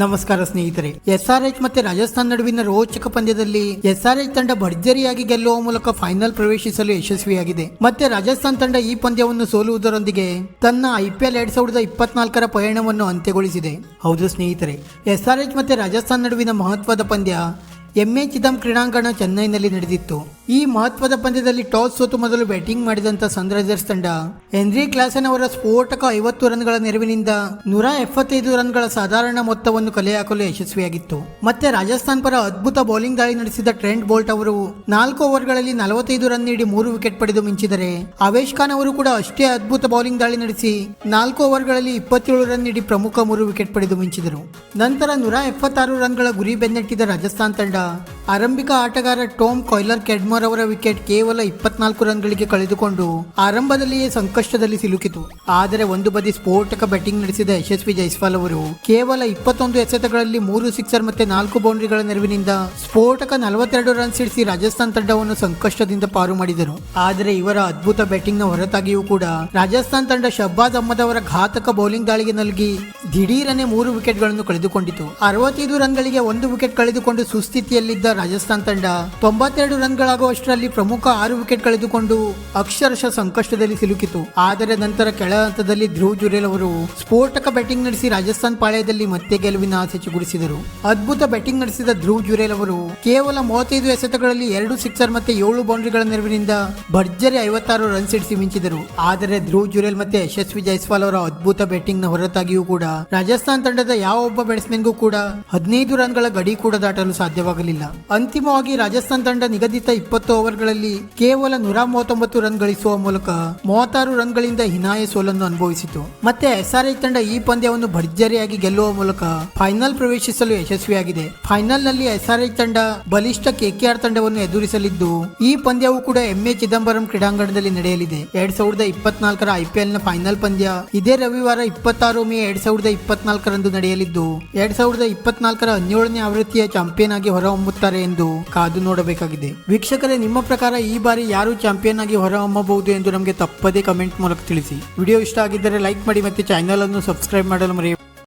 ನಮಸ್ಕಾರ ಸ್ನೇಹಿತರೆ, ಎಸ್ಆರ್ಎಚ್ ಮತ್ತೆ ರಾಜಸ್ಥಾನ್ ನಡುವಿನ ರೋಚಕ ಪಂದ್ಯದಲ್ಲಿ ಎಸ್ಆರ್ಎಚ್ ತಂಡ ಭರ್ಜರಿಯಾಗಿ ಗೆಲ್ಲುವ ಮೂಲಕ ಫೈನಲ್ ಪ್ರವೇಶಿಸಲು ಯಶಸ್ವಿಯಾಗಿದೆ. ಮತ್ತೆ ರಾಜಸ್ಥಾನ್ ತಂಡ ಈ ಪಂದ್ಯವನ್ನು ಸೋಲುವುದರೊಂದಿಗೆ ತನ್ನ ಐಪಿಎಲ್ ಎರಡ್ ಸಾವಿರದ ಇಪ್ಪತ್ನಾಲ್ಕರ ಪಯಣವನ್ನು ಅಂತ್ಯಗೊಳಿಸಿದೆ. ಹೌದು ಸ್ನೇಹಿತರೆ, ಎಸ್ಆರ್ಎಚ್ ಮತ್ತೆ ರಾಜಸ್ಥಾನ್ ನಡುವಿನ ಮಹತ್ವದ ಪಂದ್ಯ ಎಂಎ ಚಿದಂ ಕ್ರೀಡಾಂಗಣ ಚೆನ್ನೈನಲ್ಲಿ ನಡೆದಿತ್ತು. ಈ ಮಹತ್ವದ ಪಂದ್ಯದಲ್ಲಿ ಟಾಸ್ ಸೋತು ಮೊದಲು ಬ್ಯಾಟಿಂಗ್ ಮಾಡಿದಂತ ಸನ್ರೈಸರ್ಸ್ ತಂಡ ಹೆನ್ರಿ ಕ್ಲಾಸನ್ ಅವರ ಸ್ಫೋಟಕ ಐವತ್ತು ರನ್ಗಳ ನೆರವಿನಿಂದ ನೂರ ಎಪ್ಪತ್ತೈದು ರನ್ಗಳ ಸಾಧಾರಣ ಮೊತ್ತವನ್ನು ಕಲೆ ಹಾಕಲು ಯಶಸ್ವಿಯಾಗಿತ್ತು. ಮತ್ತೆ ರಾಜಸ್ಥಾನ್ ಪರ ಅದ್ಭುತ ಬೌಲಿಂಗ್ ದಾಳಿ ನಡೆಸಿದ ಟ್ರೆಂಟ್ ಬೋಲ್ಟ್ ಅವರು ನಾಲ್ಕು ಓವರ್ಗಳಲ್ಲಿ ನಲವತ್ತೈದು ರನ್ ನೀಡಿ ಮೂರು ವಿಕೆಟ್ ಪಡೆದು ಮಿಂಚಿದರೆ ಅವೇಶ್ ಖಾನ್ ಅವರು ಕೂಡ ಅಷ್ಟೇ ಅದ್ಭುತ ಬೌಲಿಂಗ್ ದಾಳಿ ನಡೆಸಿ ನಾಲ್ಕು ಓವರ್ಗಳಲ್ಲಿ ಇಪ್ಪತ್ತೇಳು ರನ್ ನೀಡಿ ಪ್ರಮುಖ ಮೂರು ವಿಕೆಟ್ ಪಡೆದು ಮಿಂಚಿದರು. ನಂತರ ನೂರ ಎಪ್ಪತ್ತಾರು ರನ್ಗಳ ಗುರಿ ಬೆನ್ನಟ್ಟಿದ ರಾಜಸ್ಥಾನ್ ತಂಡ ಆರಂಭಿಕ ಆಟಗಾರ ಟೋಮ್ ಕೊಯ್ಲರ್ ಕೆಡ್ಮರ್ ಅವರ ವಿಕೆಟ್ ಕೇವಲ ಇಪ್ಪತ್ನಾಲ್ಕು ರನ್ಗಳಿಗೆ ಕಳೆದುಕೊಂಡು ಆರಂಭದಲ್ಲಿಯೇ ಸಂಕಷ್ಟದಲ್ಲಿ ಸಿಲುಕಿತು. ಆದರೆ ಒಂದು ಬದಿ ಸ್ಫೋಟಕ ಬ್ಯಾಟಿಂಗ್ ನಡೆಸಿದ ಯಶಸ್ವಿ ಜೈಸ್ವಾಲ್ ಅವರು ಕೇವಲ ಇಪ್ಪತ್ತೊಂದು ಎಸೆತಗಳಲ್ಲಿ ಮೂರು ಸಿಕ್ಸರ್ ಮತ್ತೆ ನಾಲ್ಕು ಬೌಂಡ್ರಿಗಳ ನೆರವಿನಿಂದ ಸ್ಫೋಟಕ ನಲವತ್ತೆರಡು ರನ್ ಸಿಡಿಸಿ ರಾಜಸ್ಥಾನ್ ತಂಡವನ್ನು ಸಂಕಷ್ಟದಿಂದ ಪಾರು ಮಾಡಿದರು. ಆದರೆ ಇವರ ಅದ್ಭುತ ಬ್ಯಾಟಿಂಗ್ನ ಹೊರತಾಗಿಯೂ ಕೂಡ ರಾಜಸ್ಥಾನ್ ತಂಡ ಶಬ್ಬಾದ್ ಅಹ್ಮದ್ ಅವರ ಘಾತಕ ಬೌಲಿಂಗ್ ದಾಳಿಗೆ ನಲುಗಿ ದಿಢೀರನೆ ಮೂರು ವಿಕೆಟ್ಗಳನ್ನು ಕಳೆದುಕೊಂಡಿತು. ಅರವತ್ತೈದು ರನ್ಗಳಿಗೆ ಒಂದು ವಿಕೆಟ್ ಕಳೆದುಕೊಂಡು ಸುಸ್ಥಿತಿಯಲ್ಲಿದ್ದ ರಾಜಸ್ಥಾನ್ ತಂಡ ತೊಂಬತ್ತೆರಡು ರನ್ಗಳಾಗುವಷ್ಟರಲ್ಲಿ ಪ್ರಮುಖ ಆರು ವಿಕೆಟ್ ಕಳೆದುಕೊಂಡು ಅಕ್ಷರಶಃ ಸಂಕಷ್ಟದಲ್ಲಿ ಸಿಲುಕಿತು. ಆದರೆ ನಂತರ ಕೆಳ ಹಂತದಲ್ಲಿ ಧ್ರುವ್ ಜುರೇಲ್ ಅವರು ಸ್ಫೋಟಕ ಬ್ಯಾಟಿಂಗ್ ನಡೆಸಿ ರಾಜಸ್ಥಾನ್ ಪಾಳ್ಯದಲ್ಲಿ ಮತ್ತೆ ಗೆಲುವಿನ ಆಸೆ ಚಿಗುರಿಸಿದರು. ಅದ್ಭುತ ಬ್ಯಾಟಿಂಗ್ ನಡೆಸಿದ ಧ್ರುವ್ ಜುರೇಲ್ ಅವರು ಕೇವಲ ಮೂವತ್ತೈದು ಎಸೆತಗಳಲ್ಲಿ ಎರಡು ಸಿಕ್ಸರ್ ಮತ್ತೆ ಏಳು ಬೌಂಡ್ರಿಗಳ ನೆರವಿನಿಂದ ಭರ್ಜರಿ ಐವತ್ತಾರು ರನ್ ಸಿಡಿಸಿ ಮಿಂಚಿದರು. ಆದರೆ ಧ್ರುವ್ ಜುರೇಲ್ ಮತ್ತೆ ಯಶಸ್ವಿ ಜೈಸ್ವಾಲ್ ಅವರ ಅದ್ಭುತ ಬ್ಯಾಟಿಂಗ್ ಹೊರತಾಗಿಯೂ ಕೂಡ ರಾಜಸ್ಥಾನ್ ತಂಡದ ಯಾವ ಒಬ್ಬ ಬ್ಯಾಟ್ಸ್ಮನ್ಗೂ ಕೂಡ ಹದಿನೈದು ರನ್ಗಳ ಗಡಿ ಕೂಡ ದಾಟಲು ಸಾಧ್ಯವಾಗಲಿಲ್ಲ. ಅಂತಿಮವಾಗಿ ರಾಜಸ್ಥಾನ್ ತಂಡ ನಿಗದಿತ ಇಪ್ಪತ್ತು ಓವರ್ಗಳಲ್ಲಿ ಕೇವಲ ನೂರ ಮೂವತ್ತೊಂಬತ್ತು ರನ್ ಗಳಿಸುವ ಮೂಲಕ ಮೂವತ್ತಾರು ರನ್ಗಳಿಂದ ಹಿನಾಯ ಸೋಲನ್ನು ಅನುಭವಿಸಿತು. ಮತ್ತೆ ಎಸ್ಆರ್ಐ ತಂಡ ಈ ಪಂದ್ಯವನ್ನು ಭರ್ಜರಿಯಾಗಿ ಗೆಲ್ಲುವ ಮೂಲಕ ಫೈನಲ್ ಪ್ರವೇಶಿಸಲು ಯಶಸ್ವಿಯಾಗಿದೆ. ಫೈನಲ್ನಲ್ಲಿ ಎಸ್ಆರ್ಐ ತಂಡ ಬಲಿಷ್ಠ ಕೆಕೆಆರ್ ತಂಡವನ್ನು ಎದುರಿಸಲಿದ್ದು, ಈ ಪಂದ್ಯವು ಕೂಡ ಎಂಎ ಚಿದಂಬರಂ ಕ್ರೀಡಾಂಗಣದಲ್ಲಿ ನಡೆಯಲಿದೆ. ಎರಡ್ ಸಾವಿರದ ಇಪ್ಪತ್ನಾಲ್ಕರ ಐಪಿಎಲ್ನ ಫೈನಲ್ ಪಂದ್ಯ ಇದೇ ರವಿವಾರ ಇಪ್ಪತ್ತಾರು ಮೇ ಎರಡ್ ಸಾವಿರದ ಇಪ್ಪತ್ನಾಲ್ಕರಂದು ನಡೆಯಲಿದ್ದು, ಎರಡ್ ಸಾವಿರದ ಇಪ್ಪತ್ನಾಲ್ಕರ ಹನ್ನೇಳನೇ ಆವೃತ್ತಿಯ ಚಾಂಪಿಯನ್ ಆಗಿ ಹೊರಹೊಮ್ಮುತ್ತಾರೆ. ಎಂದು ಕಾದು ನೋಡಬೇಕಾಗಿದೆ. ವೀಕ್ಷಕರೇ, ನಿಮ್ಮ ಪ್ರಕಾರ ಈ ಬಾರಿ ಯಾರು ಚಾಂಪಿಯನ್ ಆಗಿ ಹೊರಹೊಮ್ಮಬಹುದು ಎಂದು ನಮಗೆ ತಪ್ಪದೇ ಕಮೆಂಟ್ ಮೂಲಕ ತಿಳಿಸಿ. ವಿಡಿಯೋ ಇಷ್ಟ ಆಗಿದ್ದರೆ ಲೈಕ್ ಮಾಡಿ ಮತ್ತೆ ಚಾನೆಲ್ ಅನ್ನು ಸಬ್ಸ್ಕ್ರೈಬ್ ಮಾಡಲು ಮರೆಯ